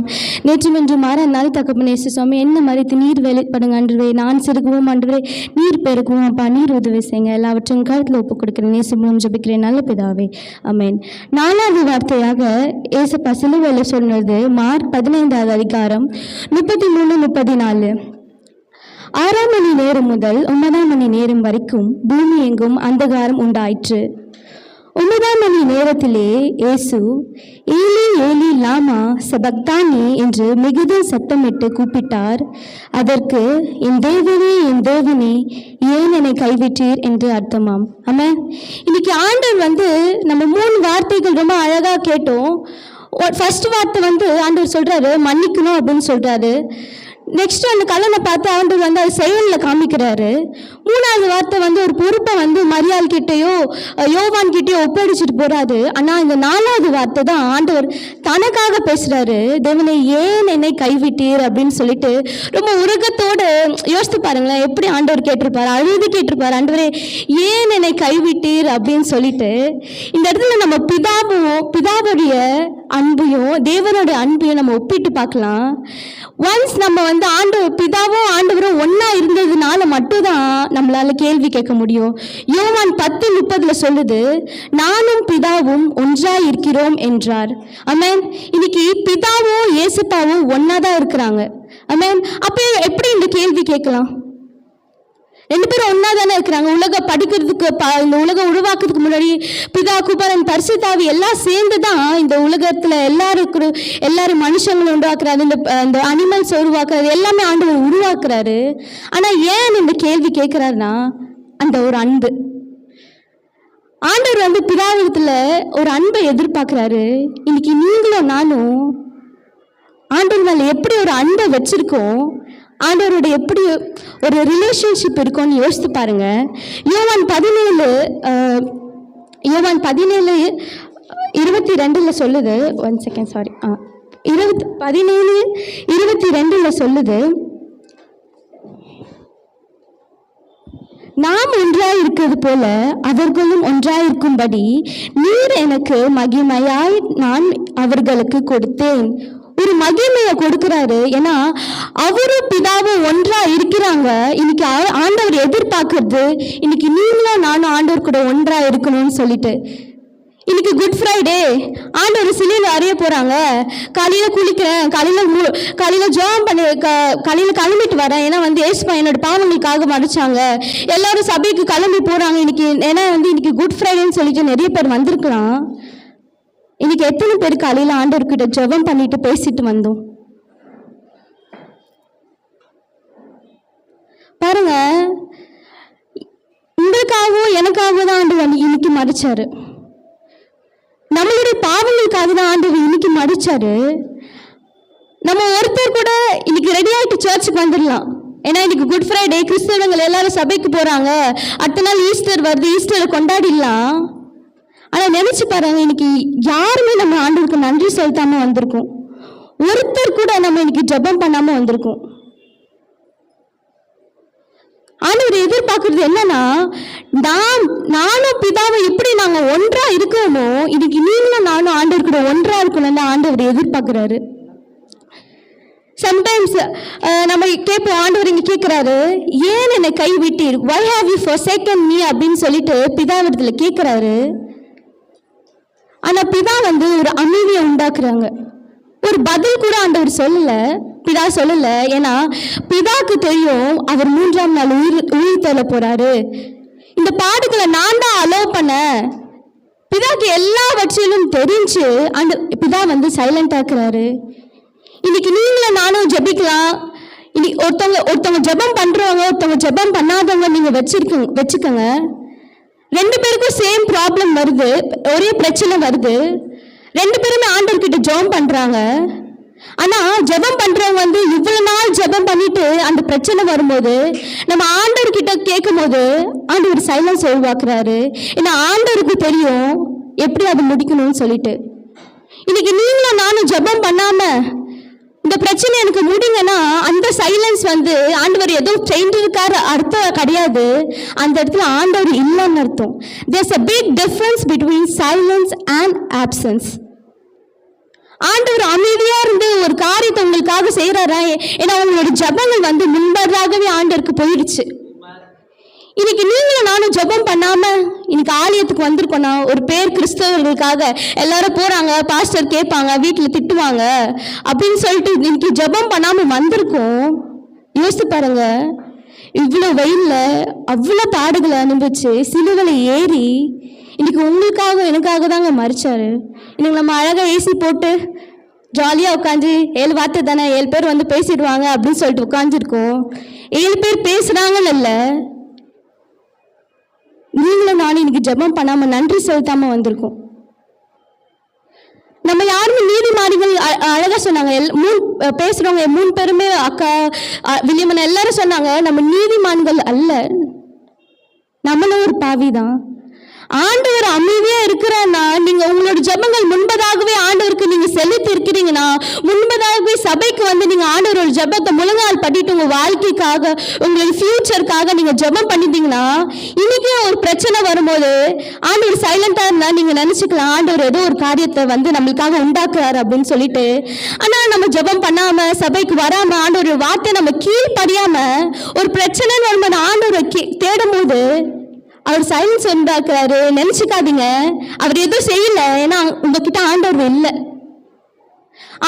ஸ்தோத்திரம் நேற்று இன்று மாற நாள் தகப்பனே சுவாமி என்ன மறைத்து நீர் வெளிப்படுங்க அன்றுவே நான் சிறுகுவோம் அன்றுவே நீர் பெருகுவோம் அப்பா நீர் உதவி செய்யுங்க. எல்லாவற்றையும் காலத்தில் ஒப்புக் கொடுக்கிறேன் நேசு மூலம் ஜபிக்கிறேன். நல்ல பிதாவே. அமேன் நாலாவது வார்த்தையாக ஏசப்பா சிலுவையில் சொன்னது மார்க் பதினைந்தாவது அதிகாரம் முப்பத்தி மூணு முப்பத்தி நாலு ஆறாம் மணி நேரம் முதல் ஒன்பதாம் மணி நேரம் வரைக்கும் பூமி எங்கும் அந்தகாரம் உண்டாயிற்று. ஒன்பதாம் மணி நேரத்திலே இயேசு ஏலி ஏலி லாமா சபக்தானி? என்று மிகுந்த சத்தமிட்டு கூப்பிட்டார். அதற்கு என் தேவனே என் தேவனே ஏன் என்னை கைவிட்டீர்? என்று அர்த்தமாம். ஆமாம் இன்னைக்கு ஆண்டவர் வந்து நம்ம மூணு வார்த்தைகள் ரொம்ப அழகாக கேட்டோம். ஃபர்ஸ்ட் வார்த்தை வந்து ஆண்டவர் சொல்கிறாரு மன்னிக்கணும் அப்படின்னு சொல்கிறாரு நெக்ஸ்ட் அந்த கல்லனை பார்த்து ஆண்டவர் வந்து அது செயலில் காமிக்கிறாரு. மூணாவது வார்த்தை வந்து ஒரு பொறுப்பை வந்து மரியாள் கிட்டேயோ யோவான் கிட்டேயோ ஒப்படைச்சிட்டு போறாரு. ஆனால் இந்த நாலாவது வார்த்தை தான் ஆண்டவர் தனக்காக பேசுறாரு. தேவனை ஏன் என்னை கைவிட்டீர் அப்படின்னு சொல்லிட்டு ரொம்ப உருகத்தோடு யோசித்து பாருங்களேன் எப்படி ஆண்டவர் கேட்டிருப்பாரு? அழுது கேட்டிருப்பாரு ஆண்டவரே ஏன் என்னை கைவிட்டீர்? அப்படின்னு சொல்லிட்டு இந்த இடத்துல நம்ம பிதாவும் பிதாவுடைய அன்பையும் தேவனுடைய அன்பையும் நம்ம ஒப்பிட்டு பார்க்கலாம். ஒன்ஸ் நம்ம வந்து ஆண்டவர் பிதாவும் ஆண்டவரும் ஒன்றா இருந்ததுனால மட்டும்தான் நம்மளால கேள்வி கேட்க முடியும். யோவான் பத்து முப்பதுல சொல்லுது நானும் பிதாவும் ஒன்றாய் இருக்கிறோம் என்றார். அமேன் இன்னைக்கு பிதாவும் இயேசுப்பாவும் ஒன்றா தான் இருக்கிறாங்க. அமேன் அப்போ எப்படி இந்த கேள்வி கேட்கலாம்? ரெண்டு பேரும் ஒன்றா தானே இருக்கிறாங்க. உலகம் படிக்கிறதுக்கு ப இந்த உலகம் உருவாக்குறதுக்கு முன்னாடி பிதா குபரன் பரிசுத்தாவி எல்லாம் சேர்ந்து தான் இந்த உலகத்தில் எல்லாருக்கும் எல்லாரும் மனுஷங்களும் உருவாக்குறாரு. இந்த இந்த அனிமல்ஸ் உருவாக்குறாரு. எல்லாமே ஆண்டவர் உருவாக்குறாரு. ஆனால் ஏன் இந்த கேள்வி கேட்குறாருன்னா அந்த ஒரு அன்பு. ஆண்டவர் வந்து பிதாவிடத்தில் ஒரு அன்பை எதிர்பார்க்குறாரு இன்னைக்கு நீங்களும் நானும் ஆண்டவர் மேலே எப்படி ஒரு அன்பை வச்சிருக்கோம்? ஆண்டவரோட எப்படி ஒரு ரிலேஷன்ஷிப் இருக்கும்னு யோசித்து பாருங்க. யோவான் பதினேழு யோவான் பதினேழு இருபத்தி ரெண்டில் சொல்லுது. ஒன் செகண்ட் சாரி ஆ இருபத்தி பதினேழு இருபத்தி ரெண்டில் சொல்லுது. நாம் ஒன்றாய் இருக்கிறது போல அவர்களும் ஒன்றாய் இருக்கும்படி நீர் எனக்கு மகிமையாய் நான் அவர்களுக்கு கொடுத்தேன். ஒரு மகிமையை கொடுக்கிறாரு. ஏன்னா அவரும் பிதாவும் ஒன்றா இருக்கிறாங்க. இன்னைக்கு ஆ- ஆண்டவர் எதிர்பார்க்கறது இன்னைக்கு நீங்களும் நானும் ஆண்டவர் கூட ஒன்றா இருக்கணும்னு சொல்லிட்டு. இன்னைக்கு குட் ஃப்ரைடே ஆண்டவர் சிலையில் அறிய போகிறாங்க காலையில் குளிக்கிறேன் காலையில் காலையில் ஜோம் பண்ணி க காலையில் கிளம்பிட்டு வரேன். ஏன்னா வந்து ஏசுப்பா என்னோட பாவங்களுக்காக மறைச்சாங்க. எல்லாரும் சபைக்கு கிளம்பி போகிறாங்க இன்னைக்கு ஏன்னா வந்து இன்னைக்கு குட் ஃப்ரைடேன்னு சொல்லிட்டு நிறைய பேர் வந்திருக்கலாம். இன்னைக்கு எத்தனை பேர் காலையில் ஆண்டவர்கிட்ட ஜெபம் பண்ணிட்டு பேசிட்டு வந்தோம்? பாருங்க உங்களுக்காகவும் எனக்காகவும் தான் ஆண்டவர் இன்னைக்கு மறைச்சாரு நம்மளுடைய பாவங்களுக்காக தான் ஆண்டவர் இன்னைக்கு மடிச்சாரு நம்ம ஒருத்தர் கூட இன்னைக்கு ரெடி ஆகிட்டு சர்ச்சுக்கு வந்துடலாம். ஏன்னா இன்னைக்கு குட் ஃப்ரைடே கிறிஸ்தவங்கள் எல்லாரும் சபைக்கு போகிறாங்க அடுத்த நாள் ஈஸ்டர் வருது ஈஸ்டரை கொண்டாடிடலாம். நினச்சி பாருங்க இன்னைக்கு யாருமே நம்ம ஆண்டவருக்கு நன்றி செலுத்தாமல் வந்திருக்கோம். ஒருத்தர் கூட நம்ம இன்னைக்கு ஜெபம் பண்ணாமல் வந்திருக்கோம். ஆண்டவர் எதிர்பார்க்கறது என்னன்னா நாம் நானும் பிதாவை எப்படி நாங்க ஒன்றா இருக்கோமோ இன்னைக்கு நீங்களும் நானும் ஆண்டவர் கூட ஒன்றா இருக்கணும்னு ஆண்டவர் எதிர்பார்க்கிறாரு. சம்டைம்ஸ் நம்ம கேட்போம் ஆண்டவர் இங்க கேட்கிறாரு ஏன் என்னை கைவிட்டீர்? Why have you forsaken me அப்படின்னு சொல்லிட்டு பிதாவிடத்துல கேட்கிறாரு. ஆனா பிதா வந்து ஒரு அமைதியை உண்டாக்குறாங்க. ஒரு பதில் கூட ஆண்டவர் சொல்லல. பிதா சொல்லல. ஏன்னா பிதாக்கு தெரியும் அவர் மூன்றாம் நாள் உயிர் உயிர் தள்ள போறாரு. இந்த பாடுகளை நான் தான் அலோவ் பண்ண பிதாக்கு எல்லாவற்றிலும் தெரிஞ்சு அந்த பிதா வந்து சைலண்ட் ஆக்குறாரு இன்னைக்கு நீங்களும் நானும் ஜெபிக்கலாம். இன்னைக்கு ஒருத்தவங்க ஒருத்தவங்க ஜெபம் பண்றவங்க ஒருத்தவங்க ஜெபம் பண்ணாதவங்க நீங்க வச்சிருக்க வச்சுக்கோங்க. ரெண்டு பேருக்கும் சேம் ப்ராப்ளம் வருது. ஒரே பிரச்சனை வருது. ரெண்டு பேருமே ஆண்டவர்கிட்ட ஜெபம் பண்ணுறாங்க ஆனால் ஜெபம் பண்ணுறவங்க வந்து இவ்வளோ நாள் ஜெபம் பண்ணிட்டு அந்த பிரச்சனை வரும்போது நம்ம ஆண்டவர்கிட்ட கேட்கும்போது ஆண்டவர் சைலன்ஸ் உருவாக்குறாரு. ஏன்னா ஆண்டவருக்கு தெரியும் எப்படி அது முடிக்கணும்னு சொல்லிட்டு. இன்னைக்கு நீங்களும் நானும் ஜெபம் பண்ணாமல் இந்த பிரச்சனை எனக்கு முடிங்கன்னா அந்த சைலன்ஸ் வந்து ஆண்டவர் ஏதோ செஞ்சிருக்காரு அர்த்தம் கிடையாது. அந்த இடத்துல ஆண்டவர் இல்லைன்னு அர்த்தம். There's a big difference between silence and absence ஆண்டவர் அமைதியாக இருந்து ஒரு காரியத்தை உங்களுக்காக செய்கிறாரா ஏன்னா உங்களோட ஜபங்கள் வந்து முன்பதாகவே ஆண்டவருக்கு போயிடுச்சு. இன்னைக்கு நீங்களும் நானும் ஜெபம் பண்ணாம இன்னைக்கு ஆலயத்துக்கு வந்திருக்கோம்னா ஒரு பேர் கிறிஸ்தவர்களுக்காக எல்லாரும் போறாங்க பாஸ்டர் கேட்பாங்க வீட்டில் திட்டுவாங்க அப்படின்னு சொல்லிட்டு இன்னைக்கு ஜெபம் பண்ணாம வந்திருக்கோம். யோசித்து பாருங்க. இவ்வளோ வெயில்ல அவ்வளோ பாடுகளை அனுபவிச்சு சிலுவலை ஏறி இன்னைக்கு உங்களுக்காக எனக்காக தாங்க மறிச்சாரு இன்னைக்கு நம்ம அழகாக ஏசி போட்டு ஜாலியாக உட்காந்து ஏழு வார்த்தை தானே ஏழு பேர் வந்து பேசிடுவாங்க அப்படின்னு சொல்லிட்டு உட்காந்துருக்கோம் ஏழு பேர் பேசுகிறாங்கன்னு இல்லை. நீங்களும் நானும் இன்னைக்கு ஜெபம் பண்ணாம நன்றி செலுத்தாம வந்திருக்கோம். நம்ம யாருமே நீதிமானிகள் அழகா சொன்னாங்க. எல் மூணு பேசுறவங்க மூணு பேருமே அக்கா அஹ் வில்லியம்மன் எல்லாரும் சொன்னாங்க நம்ம நீதிமான்கள் அல்ல. நம்மளும் ஒரு பாவி தான் ஆண்டவர் அமைதியா இருக்கிறான்னா நீங்க உங்களோட ஜெபங்கள் முன்பதாகவே ஆண்டவருக்கு நீங்க செலுத்தி இருக்கிறீங்கன்னா முன்பதாகவே சபைக்கு வந்து நீங்க ஆண்டவரோட ஜெபத்தை முழங்கால் பண்ணிட்டு உங்க வாழ்க்கைக்காக உங்களோட ஃபியூச்சருக்காக நீங்க ஜெபம் பண்ணிட்டீங்கன்னா இன்னைக்கே ஒரு பிரச்சனை வரும்போது ஆண்டவர் சைலண்டா இருந்தா நீங்க நினைச்சுக்கலாம் ஆண்டவர் ஏதோ ஒரு காரியத்தை வந்து நம்மளுக்காக உண்டாக்குறாரு அப்படின்னு சொல்லிட்டு ஆனா நம்ம ஜெபம் பண்ணாம சபைக்கு வராம ஆண்டவர் வார்த்தை நம்ம கீழ்படியாம ஒரு பிரச்சனைன்னு வரும்போது ஆண்டவரை கே- தேடும் போது அவர் சைலன்ஸ் உண்டாக்குறாரு. நினைச்சுக்காதீங்க. அவர் எதுவும் செய்யல. ஏன்னா உங்ககிட்ட ஆண்டவர் இல்லை.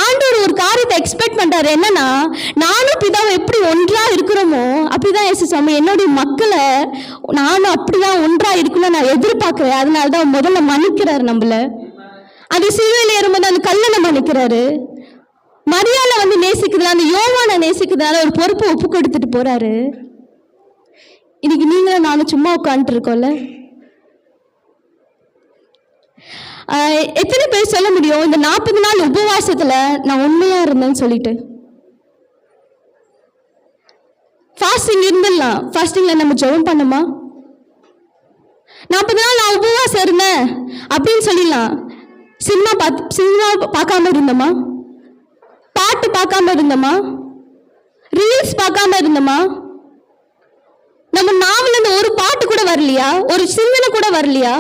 ஆண்டவர் ஒரு காரியத்தை எக்ஸ்பெக்ட் பண்றாரு. என்னன்னா நானும் பிதாவும் எப்படி ஒன்றா இருக்கிறோமோ அப்படிதான் ஏசு சுவாமி என்னுடைய மக்களை நானும் அப்படிதான் ஒன்றா இருக்கணும்னு நான் எதிர்பார்க்கிறேன். அதனால தான் முதல்ல மன்னிக்கிறாரு நம்மள. அது சிலுவையில் ஏறும்போது அந்த கல்லனை மன்னிக்கிறாரு. மரியாதை வந்து நேசிக்கிறதுனால அந்த யோவானை நேசிக்கிறதுனால ஒரு பொறுப்பு ஒப்பு கொடுத்துட்டு போறாரு. இன்னைக்கு நீங்களும் நானும் சும்மா உட்காந்துட்டு இருக்கோம்ல எத்தனை பேர் சொல்ல முடியும்? இந்த நாற்பது நாள் உபவாசத்துல நான் உண்மையா இருந்தேன்னு சொல்லிட்டு. ஃபாஸ்டிங் இருந்துடலாம் ஃபாஸ்டிங்ல நம்ம ஜெபம் பண்ணுமா? நாற்பது நாள் நான் உபவாசம் இருந்தேன் அப்படின்னு சொல்லிடலாம். சினிமா பார்த்து சினிமா பார்க்காம இருந்தோமா? பாட்டு பார்க்காம இருந்தோமா? ரீல்ஸ் பார்க்காம இருந்தோமா? நம்ம நாவல இருந்து ஒரு பாட்டு கூட வரலையா? ஒரு சிந்தனை கூட வரலையா?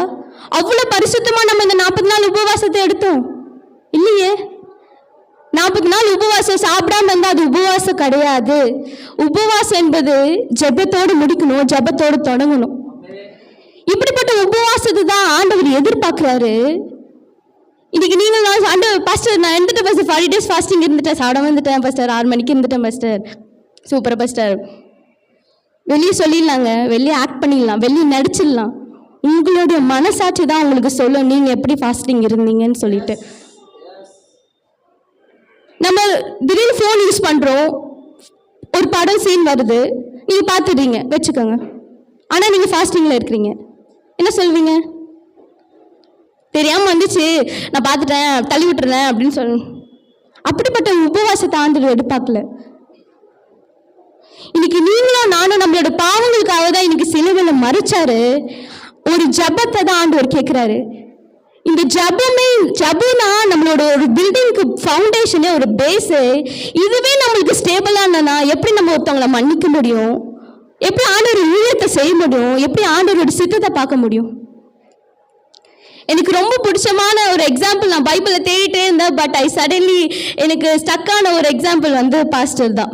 அவ்வளவு பரிசுத்தமா நம்ம இந்த நாற்பது நாள் உபவாசத்தை எடுத்தோம். இல்லையே? நாற்பது நாள் உபவாசம் சாப்பிடாம இருந்தா அது உபவாசம் கிடையாது. உபவாசம் என்பது ஜெபத்தோடு முடிக்கணும் ஜெபத்தோடு தொடங்கணும். இப்படிப்பட்ட உபவாசத்தை தான் ஆண்டவர் எதிர்பார்க்கிறாரு. இன்னைக்கு நீங்க நான் ஆண்டவர் பாஸ்டர் நான் இருந்துட்டேன் பாஸ்டர் ஃபார்ட்டி டேஸ் ஃபாஸ்டிங் இருந்துட்டேன் சாப்பிடாம இருந்துட்டேன் பாஸ்டர் ஆறு மணிக்கு இருந்துட்டேன் பாஸ்டர் சூப்பர் பஸ்டர் வெளியே சொல்லிடலாங்க. வெளியே ஆக்ட் பண்ணிடலாம். வெளியே நடிச்சிடலாம். உங்களுடைய மனசாட்சி தான் உங்களுக்கு சொல்லும். நீங்கள் எப்படி ஃபாஸ்டிங் இருந்தீங்கன்னு சொல்லிட்டு. நம்ம திடீர்னு ஃபோன் யூஸ் பண்ணுறோம் ஒரு படம் சீன் வருது. நீங்கள் பார்த்துடுறீங்க. வச்சுக்கோங்க. ஆனால் நீங்கள் ஃபாஸ்டிங்கில் இருக்கிறீங்க. என்ன சொல்வீங்க? தெரியாமல் வந்துச்சு. நான் பார்த்துட்டேன். தள்ளி விட்டுறேன் அப்படின்னு சொல்லணும் அப்படிப்பட்ட உபவாசத்தை ஆண்டு எடுப்பாக்கல ஆனா நம்மளோட பாவங்களுக்காக தான் இன்னைக்கு சிலுவையில மறைச்சாரு ஒரு ஜபத்தை தான் ஆண்டவர் கேட்குறாரு இந்த ஜபமே ஜபம்னா நம்மளோட ஒரு பில்டிங்க்கு ஃபவுண்டேஷனே ஒரு பேஸு இதுவே நம்மளுக்கு ஸ்டேபிளானனா எப்படி நம்ம ஒருத்தவங்களை மன்னிக்க முடியும்? எப்படி ஆண்டவர் ஊழியத்தை செய்ய முடியும்? எப்படி ஆண்டவரோட சித்தத்தை பார்க்க முடியும்? எனக்கு ரொம்ப பிடிச்சமான ஒரு எக்ஸாம்பிள் நான் பைபிளை தேடிட்டே இருந்தேன் பட் ஐ சடன்லி எனக்கு ஸ்டக்கான ஒரு எக்ஸாம்பிள் வந்து பாஸ்டர் தான்.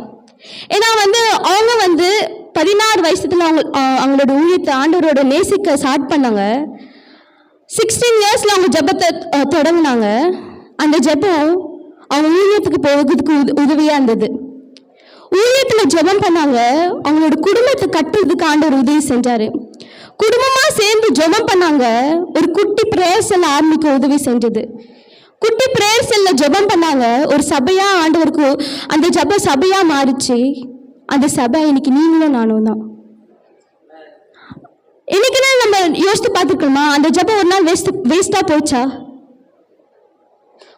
ஏன்னா வந்து அவங்க வந்து பதினாறு வயசுல அவங்க அவங்களோட ஊழியத்தை ஆண்டவரோட நேசிக்க ஸ்டார்ட் பண்ணாங்க. சிக்ஸ்டீன் இயர்ஸில் அவங்க ஜெபத்தை தொடங்கினாங்க. அந்த ஜெபம் அவங்க ஊழியத்துக்கு போகிறதுக்கு உத உதவியாக இருந்தது. ஊழியத்தில் ஜெபம் பண்ணாங்க. அவங்களோட குடும்பத்தை கட்டுறதுக்கு ஆண்டவர் உதவி செஞ்சார். குடும்பமாக சேர்ந்து ஜெபம் பண்ணாங்க. ஒரு குட்டி பிரேயர் செல் ஆரம்பிக்க உதவி செஞ்சது. குட்டி பிரேயர் செல்ல ஜெபம் பண்ணாங்க. ஒரு சபையாக ஆண்டவருக்கு அந்த ஜப சபையாக மாறிச்சு. அந்த சபை இன்னைக்கு நீங்களும் நானும் தான். இன்னைக்குன்னா நம்ம யோசித்து பார்த்துருக்கோமா அந்த ஜெபம் ஒரு நாள் வேஸ்ட் வேஸ்டா போச்சா?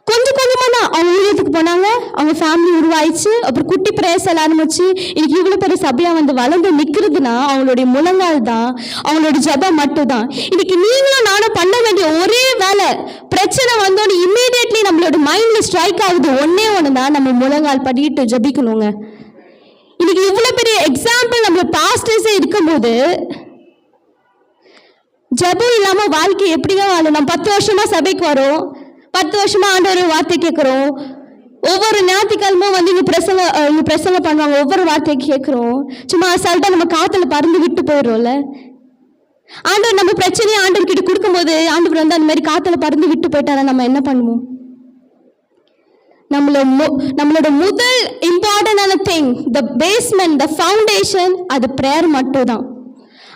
கொஞ்சம் கொஞ்சமா தான் அவங்க ஊழியத்துக்கு போனாங்க. அவங்க ஃபேமிலி உருவாயிச்சு அப்புறம் குட்டி பிரேசல் ஆரம்பிச்சு இன்னைக்கு இவ்வளோ பெரிய சபையா வந்து வளர்ந்து நிற்கிறதுனா அவங்களுடைய முழங்கால் தான் அவங்களோட ஜபம் மட்டும் தான் இன்னைக்கு நீங்களும் நானும் பண்ண வேண்டிய ஒரே வேலை பிரச்சனை வந்தோன்னு இம்மீடியட்லி நம்மளோட மைண்ட்ல ஸ்ட்ரைக் ஆகுது. ஒன்னே ஒன்று தான் நம்ம முழங்கால் படிக்கிட்டு ஜபிக்கணுங்க. எக்ஸாம்பிள் நம்ம பாஸ்டர்ஸே இருக்கும்போது ஜெபம் இல்லாமல் வாழ்க்கை எப்படிங்க வாழும்? நம்ம பத்து வருஷமா சபைக்கு வரோம் பத்து வருஷமா ஆண்டவர் வார்த்தை கேட்குறோம் ஒவ்வொரு ஞாயிற்றுக்கிழமும் வந்து இங்கே பிரசங்க இங்கே பிரசங்க பண்ணுவாங்க ஒவ்வொரு வார்த்தையை கேட்குறோம். சும்மா அசால்ட்டாக நம்ம காற்றுல பறந்து விட்டு போயிடும்ல ஆண்டவர் நம்ம பிரச்சனையை ஆண்டவர்கிட்ட கொடுக்கும்போது ஆண்டவர் வந்து அந்த மாதிரி காற்றுல பறந்து விட்டு போயிட்டாரா நம்ம என்ன பண்ணுவோம்? நம்மளோட மு- நம்மளோட முதல் இம்பார்ட்டண்டான thing the basement the foundation அது ப்ரேயர் மட்டும் தான்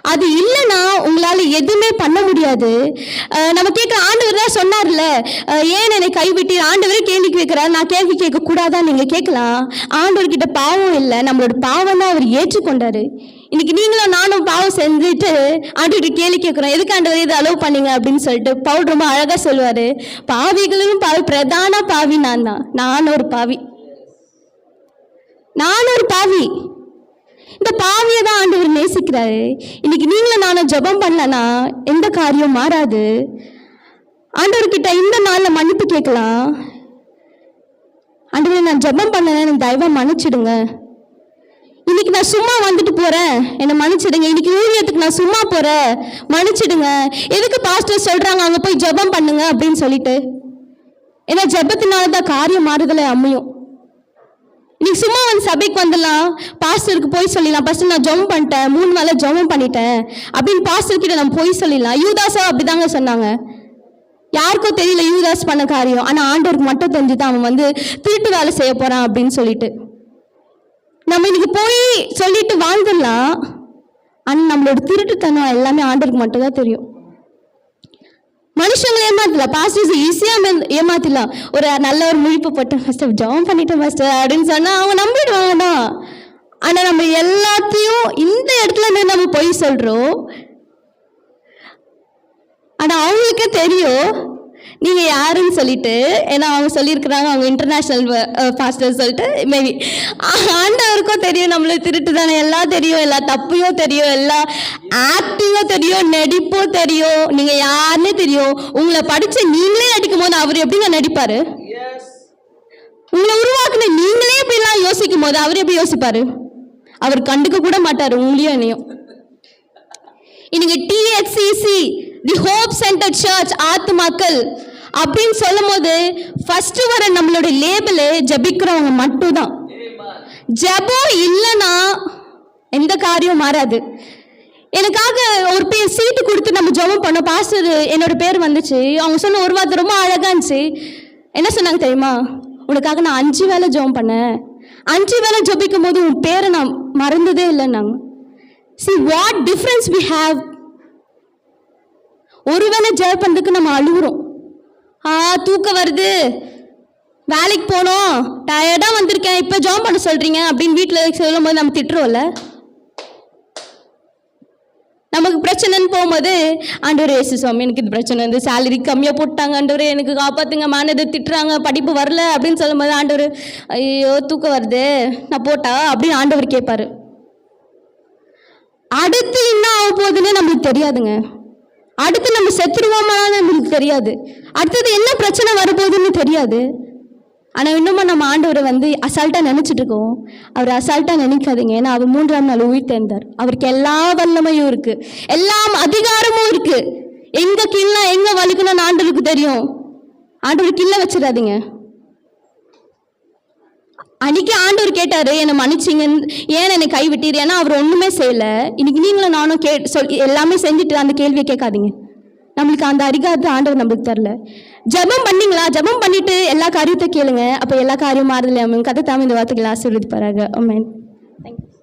அது இல்லைன்னா உங்களால் எதுவுமே பண்ண முடியாது. நம்ம கேட்க ஆண்டவர் தான் சொன்னார்ல ஏன் என்னை கைவிட்டு ஆண்டவரே கேள்வி கேட்குறாரு? நான் கேள்வி கேட்கக்கூடாதான் நீங்கள் கேட்கலாம். ஆண்டவர்கிட்ட பாவம் இல்லை நம்மளோட பாவம் தான் அவர் ஏற்றுக்கொண்டாரு. இன்னைக்கு நீங்களும் நானும் பாவம் செஞ்சுட்டு ஆண்டு கேள்வி கேட்குறோம். எதுக்கு ஆண்டவர் இதை அலோவ் பண்ணீங்க அப்படின்னு சொல்லிட்டு பவுல் ரொம்ப அழகாக சொல்லுவார். பாவிகளும் பாவி பிரதான பாவி நான் தான். நான் ஒரு பாவி. நான் ஒரு பாவி. இந்த பாவியை தான் ஆண்டவர் நேசிக்கிறாரு. இன்னைக்கு நீங்களும் நானும் ஜெபம் பண்ணலன்னா எந்த காரியம் மாறாது. ஆண்டவர்கிட்ட இந்த நாளில் மன்னிப்பு கேட்கலாம். ஆண்டவர் நான் ஜெபம் பண்ணலன்னு எனக்கு மன்னிச்சிடுங்க. இன்னைக்கு நான் சும்மா வந்துட்டு போறேன். என்னை மன்னிச்சிடுங்க. இன்னைக்கு ஊழியத்துக்கு நான் சும்மா போறேன். மன்னிச்சிடுங்க. எதுக்கு பாஸ்டர் சொல்றாங்க? அங்க போய் ஜெபம் பண்ணுங்க அப்படின்னு சொல்லிட்டு. ஏன்னா ஜெபத்தினால தான் காரியம் மாறுதலை அமையும். இன்னைக்கு சும்மா வந்து சபைக்கு வந்துடலாம். பாஸ்டருக்கு போய் சொல்லிடலாம். ஃபஸ்ட்டு நான் ஜெபம் பண்ணிட்டேன். மூணு வேளை ஜெபம் பண்ணிட்டேன். அப்படின்னு பாஸ்டர் கிட்ட நம்ம போய் சொல்லிடலாம். யூதாஸா அப்படிதாங்க சொன்னாங்க. யாருக்கும் தெரியல யூதாஸ் பண்ண காரியம். ஆனால் ஆண்டவருக்கு மட்டும் தெரிஞ்சுதான் அவன் வந்து திருட்டு வேலை செய்ய போறான் அப்படின்னு சொல்லிட்டு. நம்ம இன்னைக்கு போய் சொல்லிட்டு வாழ்ந்துடலாம். ஆனால் நம்மளோட திருட்டுத்தனம் எல்லாமே ஆண்டருக்கு மட்டும்தான் தெரியும். மனுஷங்களை ஏமாத்தலாம். பாஸ்டர்ஸ் ஈஸியாக ஏமாத்திடலாம். ஒரு நல்ல ஒரு முழிப்பு போட்டேன் ஃபஸ்ட்டு ஜாம் பண்ணிட்டேன் ஃபஸ்ட்டு அப்படின்னு சொன்னால் அவங்க நம்பிடுவாங்க தான் ஆனால் நம்ம எல்லாத்தையும் இந்த இடத்துல இருந்து நம்ம பொய் சொல்கிறோம் ஆனால் அவங்களுக்கே தெரியும். நீங்கள் யாருன்னு சொல்லிட்டு ஏன்னா அவங்க சொல்லியிருக்கிறாங்க அவங்க இன்டர்நேஷ்னல் பாஸ்டர் சொல்லிட்டு மேபி ஆண்டவருக்கும் தெரியும் நம்மளுக்கு திருட்டு தானே எல்லாம் தெரியும் எல்லா தப்பையும் தெரியும் எல்லா ஆக்டிங்கும் தெரியும் நடிப்பும் தெரியும். நீங்கள் யாருன்னே தெரியும். உங்களை படித்த நீங்களே நடிக்கும் போது அவர் எப்படிங்க நடிப்பார்? உங்களை உருவாக்குன நீங்களே இப்படிலாம் யோசிக்கும் போது அவர் எப்படி யோசிப்பாரு? அவர் கண்டுக்க கூட மாட்டார் உங்களையும் என்னையும். இன்னைக்கு DHCC the hope centre church ஆத்துமாக்கள் அப்படின்னு சொல்லும் போது ஃபர்ஸ்ட் வர நம்மளோட லேபிள் ஜபிக்கிறவங்க மட்டும்தான். ஜெபம் இல்லைன்னா எந்த காரியம் மாறாது. எனக்காக ஒரு பேர் சீட்டு கொடுத்து நம்ம ஜபம் பண்ணோம். பாஸ்டர் என்னோட பேர் வந்துச்சு. அவங்க சொன்ன ஒரு வார்த்தை ரொம்ப அழகா இருந்துச்சு. என்ன சொன்னாங்க தெரியுமா? உனக்காக நான் அஞ்சு வேளை ஜெபம் பண்ணேன். அஞ்சு வேளை ஜபிக்கும் போது உன் பேரை நான் மறந்ததே இல்லைன்னாங்க. See what difference we have ஒருவேளை ஜெய பண்ணுறதுக்கு நம்ம அழுகுறோம். ஆ தூக்கம் வருது. வேலைக்கு போனோம். டயர்டாக வந்திருக்கேன். இப்போ ஜாப் பண்ண சொல்கிறீங்க அப்படின்னு வீட்டில் சொல்லும் போது நம்ம திட்டுறோம்ல. நமக்கு பிரச்சனைன்னு போகும்போது ஆண்டவர் ஏசு சுவாமி எனக்கு இது பிரச்சனை வந்து சேலரி கம்மியாக போட்டாங்க. ஆண்டவர் எனக்கு காப்பாற்றுங்க மானது திட்டுறாங்க. படிப்பு வரல. அப்படின்னு சொல்லும்போது ஆண்டவர் ஐயோ தூக்கம் வருது. நான் போட்டா? அப்படின்னு ஆண்டவர் கேட்பாரு அடுத்து என்ன ஆக போகுதுன்னு நம்மளுக்கு தெரியாதுங்க. அடுத்து நம்ம செத்துருவோமான்னு நம்மளுக்கு தெரியாது. அடுத்தது என்ன பிரச்சனை வரப்போகுதுன்னு தெரியாது. ஆனால் இன்னமும் நம்ம ஆண்டவரை வந்து அசால்ட்டாக நினச்சிட்டு இருக்கோம். அவர் அசால்ட்டாக நினைக்காதீங்க. ஏன்னா அவர் மூன்றாம் நாள் உயிர் தேர்ந்தார். அவருக்கு எல்லா வல்லமையும் இருக்குது எல்லாம் அதிகாரமும் இருக்குது எங்கே கீழே எங்கே வலிக்கணும்னு ஆண்டவருக்கு தெரியும். ஆண்டவர் கீழே வச்சிடாதீங்க. அன்னைக்கு ஆண்டவர் கேட்டாரு என்னை மன்னிச்சிங்க ஏன் என்னை கைவிட்டீர்? ஏன்னா அவர் ஒண்ணுமே செய்யல. இன்னைக்கு நீங்களும் நானும் கே சொல் எல்லாமே செஞ்சுட்டு அந்த கேள்வியை கேட்காதீங்க. நம்மளுக்கு அந்த அதிகாரத்தை ஆண்டவர் நம்மளுக்கு தரல. ஜெபம் பண்ணீங்களா? ஜெபம் பண்ணிட்டு எல்லா காரியத்தை கேளுங்க. அப்போ எல்லா காரியம் மாறுதலையாமல் கதை தாம இந்த வார்த்தைகளை ஆசீர்வதிப்பாராக. ஆமென். தேங்க்யூ